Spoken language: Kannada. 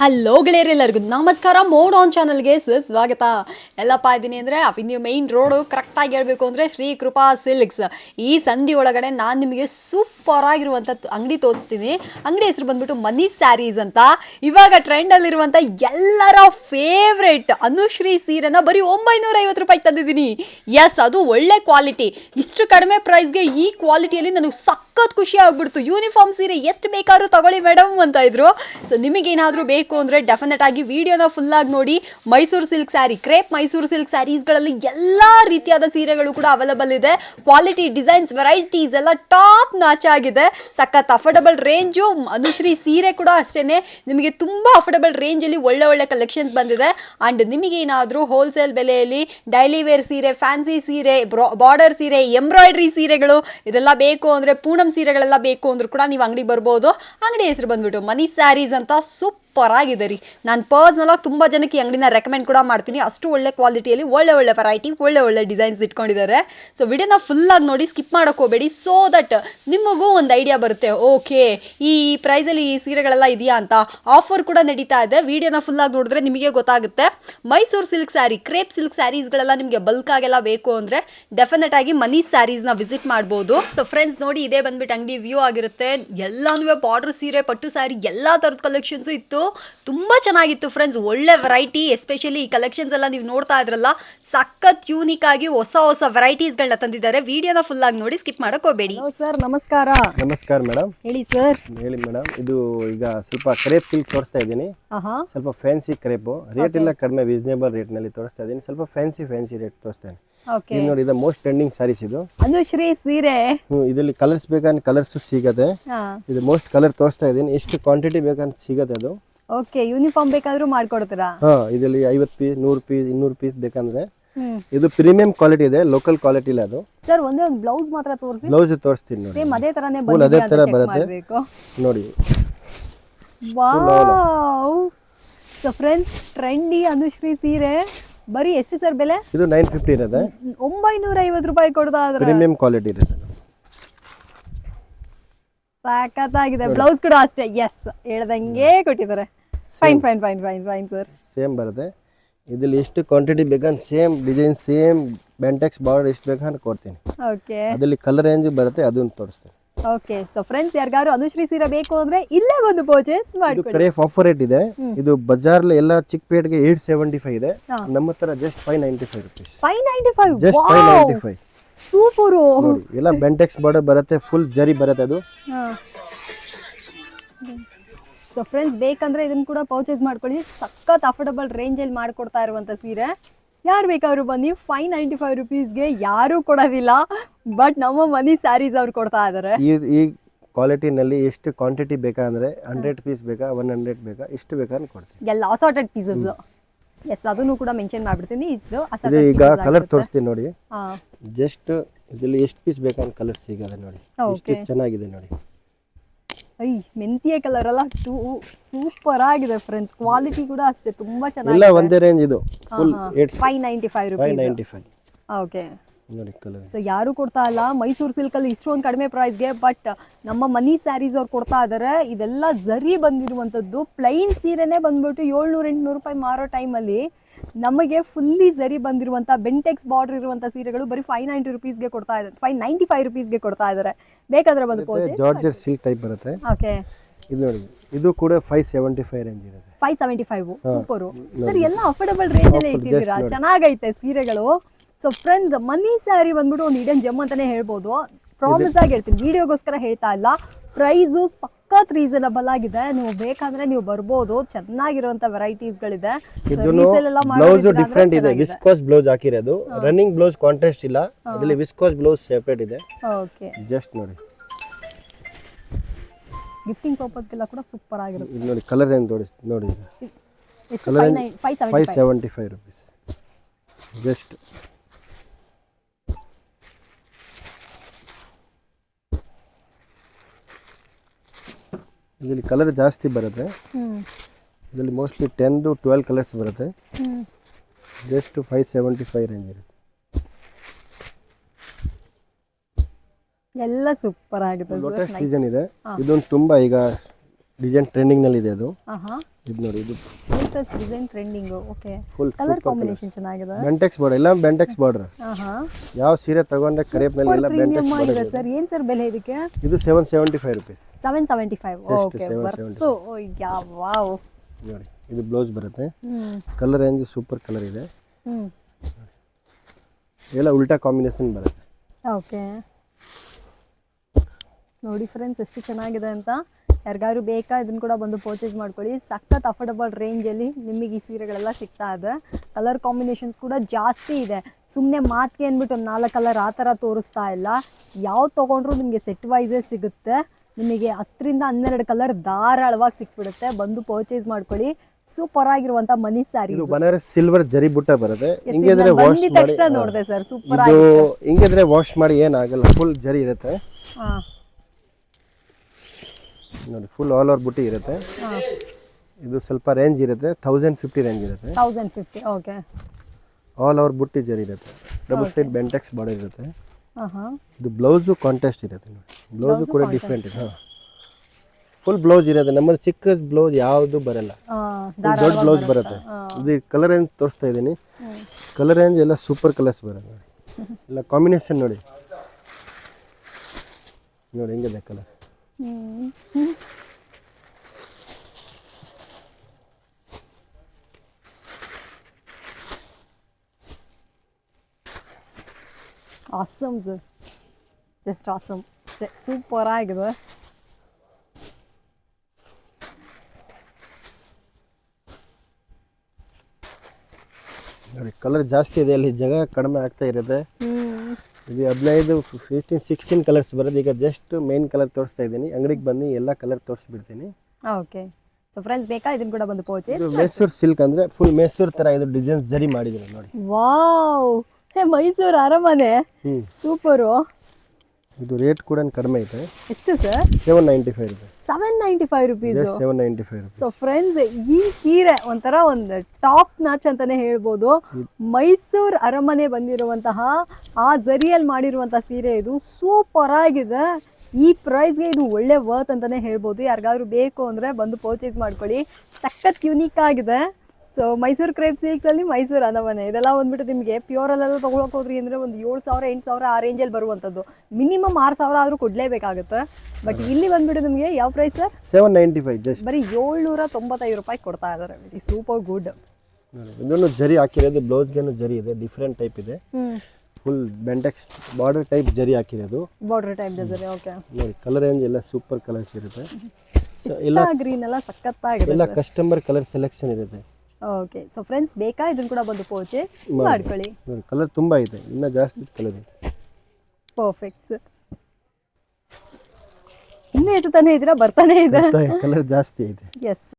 ಹಲೋ ಗೆಳೆಯರೆಲ್ಲರಿಗೂ ನಮಸ್ಕಾರ ಮೋಡ್ ಆನ್ ಚಾನಲ್ಗೆ ಸ್ವಾಗತ ಎಲ್ಲಪ್ಪ ಇದ್ದೀನಿ ಅಂದರೆ ನೀವು ಮೈನ್ ರೋಡು ಕರೆಕ್ಟಾಗಿ ಹೇಳಬೇಕು ಅಂದರೆ ಶ್ರೀ ಕೃಪಾ ಸಿಲ್ಕ್ಸ್ ಈ ಸಂಧಿ ಒಳಗಡೆ ನಾನು ನಿಮಗೆ ಸೂಪರ್ ಆಗಿರುವಂಥ ಅಂಗಡಿ ತೋರಿಸ್ತೀನಿ. ಅಂಗಡಿ ಹೆಸರು ಬಂದ್ಬಿಟ್ಟು ಮನಿ ಸ್ಯಾರೀಸ್ ಅಂತ. ಇವಾಗ ಟ್ರೆಂಡಲ್ಲಿರುವಂಥ ಎಲ್ಲರ ಫೇವ್ರೇಟ್ ಅನುಶ್ರೀ ಸೀರೆನ ಬರೀ ಒಂಬೈನೂರ ಐವತ್ತು ರೂಪಾಯಿ ತಂದಿದ್ದೀನಿ. ಎಸ್ ಅದು ಒಳ್ಳೆ ಕ್ವಾಲಿಟಿ ಇಷ್ಟು ಕಡಿಮೆ ಪ್ರೈಸ್ಗೆ ಈ ಕ್ವಾಲಿಟಿಯಲ್ಲಿ ನನಗೆ ಸಖತ್ ಖುಷಿ ಆಗ್ಬಿಡ್ತು. ಯೂನಿಫಾರ್ಮ್ ಸೀರೆ ಎಷ್ಟು ಬೇಕಾದ್ರೂ ತಗೊಳ್ಳಿ ಮೇಡಮ್ ಅಂತ ಇದ್ರು. ಸೊ ನಿಮಗೇನಾದರೂ ಬೇಕು ಅಂದರೆ ಡೆಫಿನೆಟ್ ಆಗಿ ವಿಡಿಯೋನ ಫುಲ್ ಆಗಿ ನೋಡಿ Mysuru silk saree crepe Mysuru silk ಸ್ಯಾರೀಸ್ಗಳಲ್ಲಿ ಎಲ್ಲ ರೀತಿಯಾದ ಸೀರೆಗಳು ಕೂಡ ಅವೈಲಬಲ್ ಇದೆ. ಕ್ವಾಲಿಟಿ ಡಿಸೈನ್ಸ್ ವೆರೈಟೀಸ್ ಎಲ್ಲ ಟಾಪ್ ನಾಚ ಆಗಿದೆ. ಸಖತ್ ಅಫೋರ್ಡಬಲ್ ರೇಂಜು ಅನುಶ್ರೀ ಸೀರೆ ಕೂಡ ಅಷ್ಟೇ ನಿಮಗೆ ತುಂಬ ಅಫೋರ್ಡಬಲ್ ರೇಂಜಲ್ಲಿ ಒಳ್ಳೆ ಒಳ್ಳೆ ಕಲೆಕ್ಷನ್ಸ್ ಬಂದಿದೆ. ಆ್ಯಂಡ್ ನಿಮಗೇನಾದರೂ ಹೋಲ್ಸೇಲ್ ಬೆಲೆಯಲ್ಲಿ ಡೈಲಿ ವೇರ್ ಸೀರೆ ಫ್ಯಾನ್ಸಿ ಸೀರೆ ಬಾರ್ಡರ್ ಸೀರೆ ಎಂಬ್ರಾಯ್ಡ್ರಿ ಸೀರೆಗಳು ಇದೆಲ್ಲ ಬೇಕು ಅಂದರೆ ಪೂನಂ ಸೀರೆಗಳೆಲ್ಲ ಬೇಕು ಅಂದರೂ ಕೂಡ ನೀವು ಅಂಗಡಿಗೆ ಬರ್ಬೋದು. ಅಂಗಡಿ ಹೆಸರು ಬಂದ್ಬಿಟ್ಟು ಮನಿ ಸ್ಯಾರೀಸ್ ಅಂತ ಸೂಪರ್ ಆಗಿದೆ ರೀ. ನಾನು ಪರ್ಸ್ನಲಾಗಿ ತುಂಬ ಜನಕ್ಕೆ ಈ ಅಂಗಡಿನ ರೆಕಮೆಂಡ್ ಕೂಡ ಮಾಡ್ತೀನಿ. ಅಷ್ಟು ಒಳ್ಳೆ ಕ್ವಾಲಿಟಿಯಲ್ಲಿ ಒಳ್ಳೆ ಒಳ್ಳೆ ವೆರೈಟಿ ಒಳ್ಳೆ ಒಳ್ಳೆ ಡಿಸೈನ್ಸ್ ಇಟ್ಕೊಂಡಿದ್ದಾರೆ. ಸೊ ವಿಡಿಯೋನ ಫುಲ್ಲಾಗಿ ನೋಡಿ ಸ್ಕಿಪ್ ಮಾಡೋಕೆ ಹೋಗಬೇಡಿ. ಸೊ ದಟ್ ನಿಮಗೂ ಒಂದು ಐಡಿಯಾ ಬರುತ್ತೆ. ಓಕೆ ಈ ಪ್ರೈಸಲ್ಲಿ ಈ ಸೀರೆಗಳೆಲ್ಲ ಇದೆಯಾ ಅಂತ? ಆಫರ್ ಕೂಡ ನಡೀತಾ ಇದೆ. ವಿಡಿಯೋನ ಫುಲ್ಲಾಗಿ ನೋಡಿದ್ರೆ ನಿಮಗೆ ಗೊತ್ತಾಗುತ್ತೆ. Mysuru silk saree crepe silk ಸ್ಯಾರೀಸ್ಗಳೆಲ್ಲ ನಿಮಗೆ ಬಲ್ಕ್ ಆಗೆಲ್ಲ ಬೇಕು ಅಂದರೆ ಡೆಫಿನೆಟ್ ಆಗಿ ಮನಿ ಸ್ಯಾರೀಸ್ನ ವಿಸಿಟ್ ಮಾಡ್ಬೋದು. ಸೊ ಫ್ರೆಂಡ್ಸ್ ನೋಡಿ ಇದೇ ಬಂದ್ಬಿಟ್ಟು ಅಂಗಡಿ ವ್ಯೂ ಆಗಿರುತ್ತೆ. ಎಲ್ಲಾನು ಬಾರ್ಡರ್ ಸೀರೆ, ಪಟ್ಟು ಸ್ಯಾರಿ ಎಲ್ಲ ಥರದ ಕಲೆಕ್ಷನ್ಸು ಇತ್ತು. ತುಂಬ ಚೆನ್ನಾಗಿತ್ತು ಫ್ರೆಂಡ್ಸ್ ಒಳ್ಳೆ ವೆರೈಟಿ ಎಸ್ಪೆಷಲಿ ಈ ಕಲೆಕ್ಷನ್ಸ್ ಎಲ್ಲ ನೀವು ನೋಡ್ತಾ ಇದ್ರಲ್ಲ ಸಖತ್ ಯೂನಿಕ್ ಆಗಿ ಹೊಸ ಹೊಸ ವೆರೈಟೀಸ್ಗಳನ್ನ ತಂದಿದ್ದಾರೆ. ವಿಡಿಯೋನ ಫುಲ್ ಆಗಿ ನೋಡಿ ಸ್ಕಿಪ್ ಮಾಡಕೋಬೇಡಿ ಹೋಗಬೇಡಿ. ಸರ್ ನಮಸ್ಕಾರ. ನಮಸ್ಕಾರ ಮೇಡಮ್ ಹೇಳಿ ಸರ್ ಹೇಳಿ ಮೇಡಮ್ ಇದು ಈಗ ಸ್ವಲ್ಪ ಕ್ರೇಪ್ ಸಿಲ್ಕ್ ತೋರಿಸ್ತಾ ಇದ್ದೀನಿ. ಸ್ವಲ್ಪ ಫ್ಯಾನ್ಸಿ ಕ್ರೇಪು ರೇಟ್ ಎಲ್ಲ ಕಡಿಮೆ ರೀಸನೇಬಲ್ ರೇಟ್ನಲ್ಲಿ ತೋರಿಸ್ತಾ ಇದ್ದೀನಿ. ಸ್ವಲ್ಪ ಫ್ಯಾನ್ಸಿ ಫ್ಯಾನ್ಸಿ ರೇಟ್ ತೋರಿಸ್ತೇನೆ ಓಕೆ ಇದು ನೋಡಿ ಇದು ಮೋಸ್ಟ್ ಟ್ರೆಂಡಿಂಗ್ ಸಾರೀಸ್ ಇದು. ಅನುಶ್ರೀ ಸೀರೆ. ಇದರಲ್ಲಿ ಕಲರ್ಸ್ ಬೇಕಂದ್ರೆ ಕಲರ್ಸ್ ಸಿಗತ್ತೆ. ಹಾ. ಇದು ಮೋಸ್ಟ್ ಕಲರ್ ತೋರಿಸ್ತಾ ಇದ್ದೀನಿ. ಎಷ್ಟು ಕ್ವಾಂಟಿಟಿ ಬೇಕಂತ ಸಿಗತ್ತೆ ಅದು. ಓಕೆ ಯೂನಿಫಾರ್ಮ್ ಬೇಕಾದ್ರೂ ಮಾಡ್ಕೊಡ್ತೀರಾ? ಹಾಂ ಇದರಲ್ಲಿ ಐವತ್ತು ಪೀಸ್ ನೂರು ಪೀಸ್ ಇನ್ನೂರು ಪೀಸ್ ಬೇಕಂದ್ರೆ. ಇದು ಪ್ರೀಮಿಯಂ ಕ್ವಾಲಿಟಿ ಇದೆ ಲೋಕಲ್ ಕ್ವಾಲಿಟಿ ಇಲ್ಲ ಅದು. ಸರ್ ಒಂದೇ ಒಂದು ಬ್ಲೌಸ್ ಮಾತ್ರ ತೋರಿಸಿ. ಬ್ಲೌಸ್ ತೋರಿಸ್ತೀನಿ ನೋಡಿ. ಸೇಮ್ ಅದೇ ತರನೇ ಬಂದಿದೆ ಅದೇ ತರ ಬರುತ್ತೆ. ನೋಡಿ. Wow so friends trendy Anushree ಸೀರೆ. ಬರೀ ಎಷ್ಟು ಸರ್ ಬೆಲೆ? ಇದು ನೈನ್ ಫಿಫ್ಟಿ ಇರುತ್ತೆ ಒಂಬೈನೂರ ಐವತ್ತು ರೂಪಾಯಿ ಕೊಡ್ತಾ ಇದ್ರೆ ಪ್ರೀಮಿಯಂ ಕ್ವಾಲಿಟಿ ಇರುತ್ತೆ. ಸಾಕತ್ತಾಗಿದೆ. ಬ್ಲೌಸ್ ಕೂಡ ಅಷ್ಟೇ. ಎಸ್ ಹೇಳ್ದಂಗೆ ಕೊಟ್ಟಿದ್ದಾರೆ. Fine fine fine fine fine sir same ಬರುತ್ತೆ. ಇದ್ರಲ್ಲಿ ಎಷ್ಟು ಕ್ವಾಂಟಿಟಿ ಬೇಕಂತ same design same Bentex border ಎಷ್ಟು ಬೇಕಂತ ಕೊಡ್ತೀನಿ. ಓಕೆ ಅದರಲ್ಲಿ ಕಲರ್ ರೇಂಜ್ ಬರುತ್ತೆ ಅದನ್ನು ತೋರಿಸ್ತೀನಿ. ಓಕೆ ಸೊ ಫ್ರೆಂಡ್ಸ್ ಯಾರಿಗಾರು ಅನುಶ್ರೀ ಸೀರೆ ಬೇಕು ಅಂದ್ರೆ ಇಲ್ಲೇ ಬಂದು ಪರ್ಚೇಸ್ ಇದು ಮಾಡ್ಕೊಳ್ಳಿ ಕ್ರೇಫ್ ಆಫರ್ ರೇಟ್ ಇದೆ. ಇದು ಬಜಾರ್ ಎಲ್ಲ ಎಲ್ಲಾ ಚಿಕ್ ಏಟ್ ಸೆವೆಂಟಿ ಫೈವ್ ಇದೆ. ಹಾ. ನಮ್ಮ ಹತ್ರ just five ninety five rupees five ninety five just five ninety five super ಎಲ್ಲ ಬೆಂಟೆಕ್ಸ್ ಬಾರ್ಡರ್ ಬರುತ್ತೆ ಫುಲ್ ಜರಿ ಬರುತ್ತೆ ಅದು. ಸೊ ಫ್ರೆಂಡ್ಸ್ ಬೇಕಂದ್ರೆ ಇದನ್ನ ಕೂಡ ಪರ್ಚೇಸ್ ಮಾಡ್ಕೊಳ್ಳಿ. ಸಖತ್ ಅಫೋರ್ಡಬಲ್ ರೇಂಜಲ್ಲಿ ಮಾಡ್ಕೊಡ್ತಾ ಇರುವಂತ ಸೀರೆ. ಯಾರು ಬೇಕಾದ್ರು ಬನ್ನಿ. ಫೈವ್ ನೈಂಟಿ ಫೈವ್ ರುಪೀಸ್ಗೆ ಯಾರು ಕೊಡೋದಿಲ್ಲ. ಬಟ್ ನಮ್ಮ ಮನಿ ಸ್ಯಾರೀಸ್ ಅವ್ರು ಕೊಡ್ತಾ ಇದ್ದಾರೆ ಈ ಕ್ವಾಲಿಟಿನಲ್ಲಿ ಎಷ್ಟು ಕ್ವಾಂಟಿಟಿ ಬೇಕಂದ್ರೆ ಹಂಡ್ರೆಡ್ ಪೀಸ್ ಬೇಕಾ ಒನ್ ಹಂಡ್ರೆಡ್ ಬೇಕಾ ಎಷ್ಟು ಬೇಕಾ ಕೊಡ್ತೀನಿ. ಎಲ್ಲ ಅಸಾರ್ಟೆಡ್ ಪೀಸಸ್ ಎಸ್ ಅದನ್ನು ಕೂಡ ಮೆನ್ಷನ್ ಮಾಡ್ಬಿಡ್ತೀನಿ. ಇದು ಇದು ಈಗ ಕಲರ್ ತೋರಿಸ್ತೀನಿ ನೋಡಿ. ಜಸ್ಟ್ ಇದರಲ್ಲಿ ಎಷ್ಟು ಪೀಸ್ ಬೇಕಂತ ಕಲರ್ ಸಿಗದೆ ನೋಡಿ. ಎಷ್ಟು ಚೆನ್ನಾಗಿದೆ ನೋಡಿ. ಐ ಮೆಂತಿಯ ಕಲರ್ ಅಲ್ಲ ಟೂ ಸೂಪರ್ ಆಗಿದೆ ಫ್ರೆಂಡ್ಸ್ ಕ್ವಾಲಿಟಿ ಕೂಡ ಅಷ್ಟೇ ತುಂಬಾ ಎಲ್ಲ ಚೆನ್ನಾಗಿದೆ ಒಂದೇ ರೇಂಜ್ ಇದು. ಫುಲ್ ರೂಪಾಯಿ five ninety five five rupees ninety five okay ನೋಡಿ ಕಲರ್ ಸೊ ಯಾರು ಕೊಡ್ತಾ ಇಲ್ಲ ಮೈಸೂರು ಸಿಲ್ಕಲ್ಲಿ ಇಷ್ಟೊಂದು ಕಡಿಮೆ ಪ್ರೈಸ್ಗೆ ಬಟ್ ನಮ್ಮ ಮನಿ ಸ್ಯಾರೀಸ್ ಅವ್ರು ಕೊಡ್ತಾ ಇದ್ದಾರೆ ಇದೆಲ್ಲ ಝರಿ ಬಂದಿರುವಂತದ್ದು. ಪ್ಲೈನ್ ಸೀರೆನೇ ಬಂದ್ಬಿಟ್ಟು ಏಳ್ನೂರ ಎಂಟುನೂರು ರೂಪಾಯಿ ಮಾರೋ ಟೈಮಲ್ಲಿ ನಮಗೆ ಫುಲ್ಲಿ ಸರಿ ಬಂದಿರುವಂಥ ಬೆಂಟೆಕ್ಸ್ ಬಾರ್ಡರ್ ಇರುವಂಥ ಸೀರೆಗಳು ಬರೀ ಫೈವ್ ನೈಂಟಿ ರುಪೀಸ್ಗೆ ಕೊಡ್ತಾ ಇದ್ದಾರೆ. ಫೈವ್ ನೈಂಟಿ ಫೈವ್ ರುಪೀಸ್ಗೆ ಕೊಡ್ತಾ ಇದ್ದಾರೆ. ಬೇಕಾದ್ರೆ ಬಂದು ಜಾರ್ಜರ್ ಸಿಲ್ಕ್ ಟೈಪ್ ಬರುತ್ತೆ. ಓಕೆ ಇದು ನೋಡಿ ಇದು ಕೂಡ ಫೈವ್ ಸೆವೆಂಟಿ ಫೈವ್ ರೇಂಜ್ ಇರುತ್ತೆ five seventy five super sir ಎಲ್ಲ ಅಫೋರ್ಡಬಲ್ ರೇಂಜಲ್ಲೇ ಇಟ್ಟಿದ್ದೀರಾ? ಚೆನ್ನಾಗೈತೆ ಸೀರೆಗಳು. ಸೊ ಫ್ರೆಂಡ್ಸ್ ಮನಿ ಸ್ಯಾರಿ ಬಂದ್ಬಿಟ್ಟು ಒಂದು ಇಡನ್ ಜಮ್ ಅಂತಾನೆ ಹೇಳ್ಬೋದು. ಪ್ರಾಮಿಸ್ ಆಗಿ ಹೇಳ್ತೀನಿ. ವಿಡಿಯೋಗೋಸ್ಕರ ಹೇಳ್ತಾ ಇಲ್ಲ. ಪ್ರೈಸು ಸಖತ್ ರೀಸನಬಲ್ ಆಗಿದೆ. ನೀವು ಬೇಕಂದ್ರೆ ನೀವು ಬರ್ಬೋದು. ಚೆನ್ನಾಗಿರುವಂತ ವೆರೈಟೀಸ್ ಗಳಿದೆ. ಬ್ಲೌಸ್ ಡಿಫ್ರೆಂಟ್ ಇದೆ. ವಿಸ್ಕೋಸ್ ಬ್ಲೌಸ್ ಹಾಕಿರೋದು. ರನ್ನಿಂಗ್ ಬ್ಲೌಸ್ ಕಾಂಟ್ರಾಸ್ಟ್ ಇಲ್ಲ. ಅದರಲ್ಲಿ ವಿಸ್ಕೋಸ್ ಬ್ಲೌಸ್ ಸೆಪರೇಟ್ ಇದೆ. ಓಕೆ. ಜಸ್ಟ್ ನೋಡಿ. ಗಿಫ್ಟಿಂಗ್ ಪರ್ಪಸ್ಗೆಲ್ಲ ಕೂಡ ಸೂಪರ್ ಆಗಿರುತ್ತೆ. ಇದು ನೋಡಿ ಕಲರ್ ಏನು ನೋಡಿ ನೋಡಿ ಕಲರ್ ಎಷ್ಟು five nine five seventy five seventy five rupees just ಇದರಲ್ಲಿ ಕಲರ್ ಜಾಸ್ತಿ ಬರುತ್ತೆ. ಇದರಲ್ಲಿ mostly ten to twelve colours ಬರುತ್ತೆ. Just five seventy five range ಇರುತ್ತೆ. ಎಲ್ಲ ಸೂಪರ್ ಆಗಿದೆ ಲೋಟಸ್ ಡಿಸೈನ್ ಇದೆ. ಇದೊಂದು ತುಂಬ ಈಗ ಡಿಸೈನ್ ಟ್ರೆಂಡಿಂಗ್ನಲ್ಲಿ ಇದೆ ಅದು. ಇದು ನೋಡಿ ಇದು latest design trending okay full colour combination ಚೆನ್ನಾಗಿದೆ. ಬೆಂಟೆಕ್ಸ್ ಬಾರ್ಡರ್ ಇಲ್ಲ ಬೆಂಟೆಕ್ಸ್ ಬಾರ್ಡರ್ ಯಾವ ಸೀರೆ ತಗೊಂಡ್ರೆ ಕರೇಪ್ನಲ್ಲಿ ಎಲ್ಲ ಬೆಂಟೆಕ್ಸ್ ಬಾರ್ಡರ್ ಸರ್ ಏನು ಸರ್ ಬೆಲೆ ಇದಕ್ಕೆ? ಇದು seven seventy five rupees seven seventy five okay 775. ಬರ್ತು ಓ ಯಾ ವಾವ್ ನೋಡಿ ಇದು ಬ್ಲೌಸ್ ಬರುತ್ತೆ. ಕಲರ್ ರೇಂಜ್ ಸೂಪರ್ ಕಲರ್ ಇದೆ. ಎಲ್ಲ ಉಲ್ಟಾ ಕಾಂಬಿನೇಷನ್ ಬರುತ್ತೆ. ಓಕೆ ನೋಡಿ ಫ್ರೆಂಡ್ಸ್ ಎಷ್ಟು ಚೆನ್ನಾಗಿದೆ ಅಂತ. ಯಾರಿಗಾದ್ರು ಬೇಕಾ ಇದನ್ನು ಕೂಡ ಬಂದು ಪರ್ಚೇಸ್ ಮಾಡ್ಕೊಳ್ಳಿ. ಸಖತ್ ಅಫೋರ್ಡಬಲ್ ರೇಂಜಲ್ಲಿ ನಿಮಗೆ ಈ ಸೀರೆಗಳೆಲ್ಲ ಸಿಗ್ತಾ ಇದೆ. ಕಲರ್ ಕಾಂಬಿನೇಷನ್ಸ್ ಕೂಡ ಜಾಸ್ತಿ ಇದೆ. ಸುಮ್ಮನೆ ಮಾತಿಗೆ ಅಂದ್ಬಿಟ್ಟು ಒಂದು ನಾಲ್ಕು ಕಲರ್ ಆ ಥರ ತೋರಿಸ್ತಾ ಇಲ್ಲ. ಯಾವ್ದು ತೊಗೊಂಡ್ರು ನಿಮಗೆ ಸೆಟ್ ವೈಸೇ ಸಿಗುತ್ತೆ. ನಿಮಗೆ ಹತ್ತರಿಂದ ಹನ್ನೆರಡು ಕಲರ್ ಧಾರಾಳವಾಗಿ ಸಿಕ್ಬಿಡುತ್ತೆ. ಬಂದು ಪರ್ಚೇಸ್ ಮಾಡ್ಕೊಳ್ಳಿ. ಸೂಪರ್ ಆಗಿರುವಂತ ಮನಿ ಸ್ಯಾರಿ ಇದು ಬನಾರಸ್ ಸಿಲ್ವರ್ ಜರಿ ಬುಟ್ಟ ಬರುತ್ತೆ ಹಿಂಗಿದ್ರೆ ವಾಶ್ ಮಾಡಿ ನೋಡಿದೆ ಸರ್. ಸೂಪರ್ ಆಗಿ ಹಿಂಗಿದ್ರೆ ವಾಶ್ ಮಾಡಿ ಏನಾಗಲ್ಲ. ಫುಲ್ ಜರಿ ಇರುತ್ತೆ. ಹಾಂ. ನೋಡಿ ಫುಲ್ ಆಲ್ ಓವರ್ ಬುಟ್ಟಿ ಇರುತ್ತೆ. ಇದು ಸ್ವಲ್ಪ ರೇಂಜ್ ಇರುತ್ತೆ ತೌಸಂಡ್ ಫಿಫ್ಟಿ ರೇಂಜ್ ಇರುತ್ತೆ. Thousand fifty okay all over ಬುಟ್ಟಿ ಜರಿ ಇರುತ್ತೆ. ಡಬಲ್ ಸೈಡ್ ಬೆಂಟೆಕ್ಸ್ ಬಾರ್ಡರ್ ಇರುತ್ತೆ. ಇದು ಬ್ಲೌಸು ಕಾಂಟ್ರಾಸ್ಟ್ ಇರುತ್ತೆ ನೋಡಿ. ಬ್ಲೌಸು ಕೂಡ ಡಿಫ್ರೆಂಟ್ ಇದೆ ಹಾಂ. ಫುಲ್ ಬ್ಲೌಸ್ ಇರುತ್ತೆ. ನಮ್ಮಲ್ಲಿ ಚಿಕ್ಕ ಬ್ಲೌಸ್ ಯಾವುದು ಬರಲ್ಲ. ದೊಡ್ಡ ಬ್ಲೌಸ್ ಬರುತ್ತೆ. ಇದು ಕಲರ್ ರೇಂಜ್ ತೋರಿಸ್ತಾ ಇದ್ದೀನಿ. ಕಲರ್ ರೇಂಜ್ ಎಲ್ಲ ಸೂಪರ್ ಕಲರ್ಸ್ ಬರುತ್ತೆ ನೋಡಿ. ಎಲ್ಲ ಕಾಂಬಿನೇಷನ್ ನೋಡಿ. ನೋಡಿ ಹೆಂಗಿದೆ colour awesome sir just awesome super ಆಗಿದೆ. ನೋಡಿ ಕಲರ್ ಜಾಸ್ತಿ ಇದೆ ಅಲ್ಲಿ. ಜಾಗ ಕಡಿಮೆ ಆಗ್ತಾ ಇರುತ್ತೆ ಇದು ಹದಿನೈದು ಫಿಫ್ಟೀನ್ ಸಿಕ್ಸ್ಟೀನ್ ಕಲರ್ಸ್ ಬರೋದು. ಈಗ ಜಸ್ಟ್ ಮೇನ್ ಕಲರ್ ತೋರಿಸ್ತಾ ಇದ್ದೀನಿ. ಅಂಗಡಿಗೆ ಬನ್ನಿ ಎಲ್ಲ ಕಲರ್ ತೋರಿಸ್ಬಿಡ್ತೀನಿ. ಓಕೆ ಸೊ ಫ್ರೆಂಡ್ಸ್ ಬೇಕಾ? ಇದನ್ನ ಕೂಡ ಬಂದು ಪರ್ಚೇಸ್ ಇದು ಮೈಸೂರು ಸಿಲ್ಕ್ ಅಂದರೆ ಫುಲ್ ಮೈಸೂರು ಥರ ಇದು ಡಿಸೈನ್ಸ್ ಜರಿ ಮಾಡಿದ್ದೀನಿ ನೋಡಿ. ವಾವ್ ಮೈಸೂರು ಅರಮನೆ. ಸೂಪರು. ಇದು ರೇಟ್ ಕೂಡ ಕಡಿಮೆ ಇದೆ ಎಷ್ಟು sir? Seven ninety five rupees seven ninety five rupees seven ninety five so friends ಈ ಸೀರೆ ಒಂಥರ ಒಂದು ಟಾಪ್ ನಾಚ್ ಅಂತಾನೆ ಹೇಳ್ಬೋದು. ಮೈಸೂರ್ ಅರಮನೆ ಬಂದಿರುವಂತಹ ಆ ಜರಿಯಲ್ಲಿ ಮಾಡಿರುವಂತಹ ಸೀರೆ ಇದು ಸೂಪರ್ ಆಗಿದೆ. ಈ ಪ್ರೈಸ್ಗೆ ಇದು ಒಳ್ಳೆ ವರ್ತ್ ಅಂತಾನೆ ಹೇಳ್ಬೋದು. ಯಾರಿಗಾದ್ರೂ ಬೇಕು ಅಂದರೆ ಬಂದು ಪರ್ಚೇಸ್ ಮಾಡ್ಕೊಳ್ಳಿ. ಸಖತ್ ಯುನೀಕ್ ಆಗಿದೆ. ಸೊ ಮೈಸೂರು ಕ್ರೇಪ್ ಸಿಲ್ಕ್ಸಲ್ಲಿ ಮೈಸೂರು ಅರಮನೆ ಇದೆಲ್ಲ ಬಂದ್ಬಿಟ್ಟು ನಿಮಗೆ ಪ್ಯೂರಲ್ಲೆಲ್ಲ ತೊಗೊಳಕ್ಕೆ ಹೋದ್ರಿ ಅಂದರೆ ಒಂದು ಏಳು ಸಾವಿರ ಎಂಟು ಸಾವಿರ ಆ ರೇಂಜಲ್ಲಿ ಬರುವಂಥದ್ದು. ಮಿನಿಮಮ್ ಆರು ಸಾವಿರ ಆದರೂ ಕೊಡಲೇಬೇಕಾಗುತ್ತೆ. ಬಟ್ ಇಲ್ಲಿ ಬಂದ್ಬಿಟ್ಟು ನಿಮಗೆ ಯಾವ price sir seven ninety five just ಬರೀ ಏಳ್ನೂರ ತೊಂಬತ್ತೈದು ರೂಪಾಯಿ ಕೊಡ್ತಾ ಇದ್ದಾರೆ ಸೂಪರ್ ಗುಡ್ ಇದನ್ನು ಜರಿ ಹಾಕಿರೋದು ಬ್ಲೌಸ್ಗೇನು ಜರಿ ಇದೆ ಡಿಫ್ರೆಂಟ್ ಟೈಪ್ ಇದೆ. ಫುಲ್ ಬೆಂಟೆಕ್ಸ್ ಬಾರ್ಡರ್ ಟೈಪ್ ಜರಿ ಹಾಕಿರೋದು. ಬಾರ್ಡರ್ ಟೈಪ್ ಜರಿ ಓಕೆ ನೋಡಿ ಕಲರ್ ರೇಂಜ್ ಎಲ್ಲ ಸೂಪರ್ ಕಲರ್ಸ್ ಇರುತ್ತೆ. ಎಲ್ಲ ಗ್ರೀನ್ ಎಲ್ಲ ಸಖತ್ತಾಗಿದೆ ಎಲ್ಲ ಕಸ್ಟಮರ್ ಕಲರ್ ಸೆಲೆಕ್ಷನ್ ಇರುತ್ತೆ. ಓಕೆ ಸೊ ಫ್ರೆಂಡ್ಸ್ ಬೇಕಾ? ಇದನ್ನ ಕೂಡ ಬಂದು ಪರ್ಚೇಸ್ ಮಾಡ್ಕೊಳ್ಳಿ. ಕಲರ್ ತುಂಬ ಇದೆ. ಇನ್ನ ಜಾಸ್ತಿ ಕಲರ್ ಇದೆ ಪರ್ಫೆಕ್ಟ್ ಇನ್ನೂ ಹೆಚ್ಚು ತಾನೇ ಇದ್ದೀರಾ? ಬರ್ತಾನೆ ಇದೆ. ಕಲರ್ ಜಾಸ್ತಿ ಇದೆ. ಎಸ್